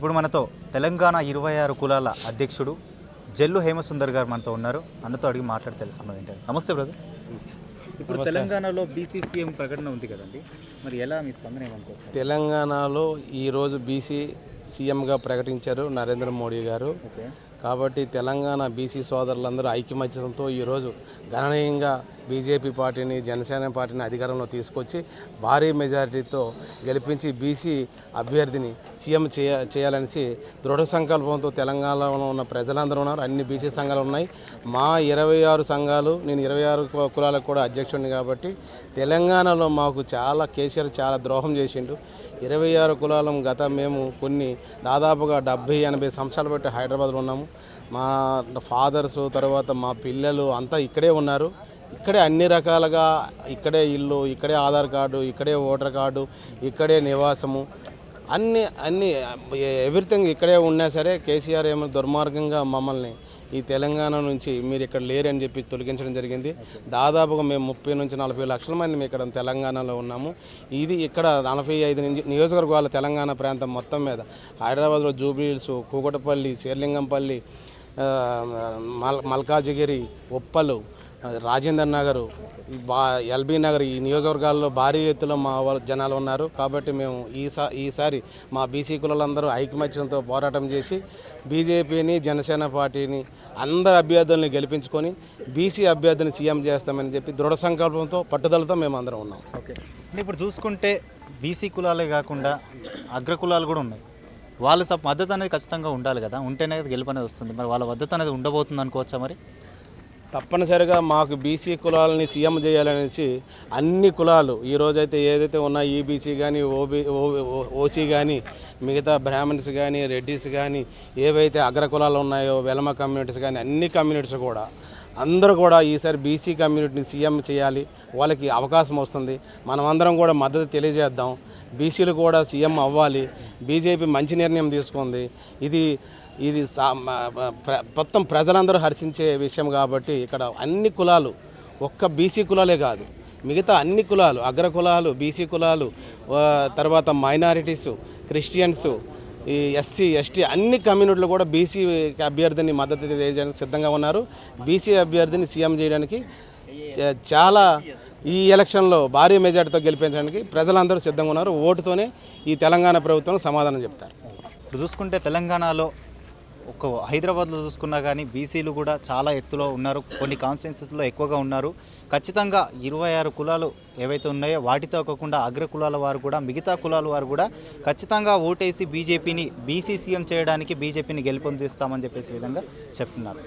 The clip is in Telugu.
ఇప్పుడు మనతో తెలంగాణ ఇరవై ఆరు కులాల అధ్యక్షుడు జల్లు హేమసుందర్ గారు మనతో ఉన్నారు. అన్నతో అడిగి మాట్లాడి తెలుసుకుందాం ఏంటంటే. నమస్తే బ్రదర్. ఇప్పుడు తెలంగాణలో బీసీసీఎం ప్రకటన ఉంది కదండి. మరి ఎలా మీ స్పందన ఏమనుకోవచ్చు? తెలంగాణలో ఈరోజు బీసీ సీఎంగా ప్రకటించారు నరేంద్ర మోడీ గారు. ఓకే. కాబట్టి తెలంగాణ బీసీ సోదరులందరూ ఐక్యమత్యంతో ఈరోజు గణనీయంగా బీజేపీ పార్టీని జనసేన పార్టీని అధికారంలో తీసుకొచ్చి భారీ మెజారిటీతో గెలిపించి బీసీ అభ్యర్థిని సీఎం చేయ చేయాలనేసి దృఢ సంకల్పంతో తెలంగాణలో ఉన్న ప్రజలందరూ ఉన్నారు. అన్ని బీసీ సంఘాలు ఉన్నాయి. మా ఇరవై ఆరు సంఘాలు నేను ఇరవై ఆరు కులాలకు కూడా అధ్యక్షుడిని కాబట్టి తెలంగాణలో మాకు చాలా కేసీఆర్ చాలా ద్రోహం చేసిండు. ఇరవై ఆరు కులాలం గత మేము కొన్ని దాదాపుగా డెబ్భై ఎనభై సంవత్సరాలు బట్టి హైదరాబాద్లో ఉన్నాము. మా ఫాదర్స్ తర్వాత మా పిల్లలు అంతా ఇక్కడే ఉన్నారు. ఇక్కడే అన్ని రకాలుగా ఇక్కడే ఇల్లు ఇక్కడే ఆధార్ కార్డు ఇక్కడే ఓటర్ కార్డు ఇక్కడే నివాసము. అన్ని అన్ని ఎవ్రీథింగ్ ఇక్కడే ఉన్నా సరే కేసీఆర్ ఏమో దుర్మార్గంగా మమ్మల్ని ఈ తెలంగాణ నుంచి మీరు ఇక్కడ లేరని చెప్పి తొలగించడం జరిగింది. దాదాపుగా మేము ముప్పై నుంచి నలభై లక్షల మంది మేము ఇక్కడ తెలంగాణలో ఉన్నాము. ఇది ఇక్కడ నలభై ఐదు నియోజకవర్గాల తెలంగాణ ప్రాంతం మొత్తం మీద. హైదరాబాద్లో జూబ్లీహిల్స్ కూకటపల్లి శేర్లింగంపల్లి మల్ మల్కాజిగిరి ఉప్పలు రాజేందర్ నగర్ బా ఎల్బీ నగర్ ఈ నియోజకవర్గాల్లో భారీ ఎత్తులో మా వాళ్ళ జనాలు ఉన్నారు. కాబట్టి మేము ఈసా ఈసారి మా బీసీ కులాలందరూ ఐకమత్యంతో పోరాటం చేసి బీజేపీని జనసేన పార్టీని అందరు అభ్యర్థుల్ని గెలిపించుకొని బీసీ అభ్యర్థిని సీఎం చేస్తామని చెప్పి దృఢ సంకల్పంతో పట్టుదలతో మేము అందరం ఉన్నాం. ఓకే. ఇప్పుడు చూసుకుంటే బీసీ కులాలే కాకుండా అగ్ర కులాలు కూడా ఉన్నాయి. వాళ్ళ మద్దతు అనేది ఖచ్చితంగా ఉండాలి కదా. ఉంటేనే గెలుపు అనేది వస్తుంది. మరి వాళ్ళ మద్దతు అనేది ఉండబోతుంది అనుకోవచ్చా మరి? తప్పనిసరిగా మాకు బీసీ కులాలని సీఎం చేయాలనేసి అన్ని కులాలు ఈ రోజైతే ఏదైతే ఉన్నా ఈబీసీ కానీ ఓబీ ఓసీ కానీ మిగతా బ్రాహ్మణ్స్ కానీ రెడ్డిస్ కానీ ఏవైతే అగ్ర కులాలు ఉన్నాయో వెలమ కమ్యూనిటీస్ కానీ అన్ని కమ్యూనిటీస్ కూడా అందరూ కూడా ఈసారి బీసీ కమ్యూనిటీని సీఎం చేయాలి. వాళ్ళకి అవకాశం వస్తుంది. మనమందరం కూడా మద్దతు తెలియజేద్దాం. బీసీలు కూడా సీఎం అవ్వాలి. బీజేపీ మంచి నిర్ణయం తీసుకుంది. ఇది ఇది సా- మొత్తం ప్రజలందరూ హర్షించే విషయం కాబట్టి ఇక్కడ అన్ని కులాలు ఒక్క బీసీ కులాలే కాదు. మిగతా అన్ని కులాలు అగ్ర కులాలు బీసీ కులాలు తర్వాత మైనారిటీస్ క్రిస్టియన్స్ ఈ ఎస్సీ ఎస్టీ అన్ని కమ్యూనిటీలు కూడా బీసీ అభ్యర్థిని మద్దతు చేయడానికి సిద్ధంగా ఉన్నారు. బీసీ అభ్యర్థిని సీఎం చేయడానికి చాలా ఈ ఎలక్షన్లో భారీ మెజార్టీతో గెలిపించడానికి ప్రజలందరూ సిద్ధంగా ఉన్నారు. ఓటుతోనే ఈ తెలంగాణ ప్రభుత్వం సమాధానం చెప్తారు. ఇప్పుడు చూసుకుంటే తెలంగాణలో ఒక హైదరాబాద్లో చూసుకున్నా కానీ బీసీలు కూడా చాలా ఎత్తులో ఉన్నారు. కొన్ని కాన్స్టిట్యున్సీస్లో ఎక్కువగా ఉన్నారు. ఖచ్చితంగా ఇరవై ఆరు కులాలు ఏవైతే ఉన్నాయో వాటితో కాకుండా అగ్ర కులాల వారు కూడా మిగతా కులాల వారు కూడా ఖచ్చితంగా ఓటేసి బీజేపీని బీసీ సీఎం చేయడానికి బీజేపీని గెలుపొందిస్తామని చెప్పేసి విధంగా చెప్తున్నారు.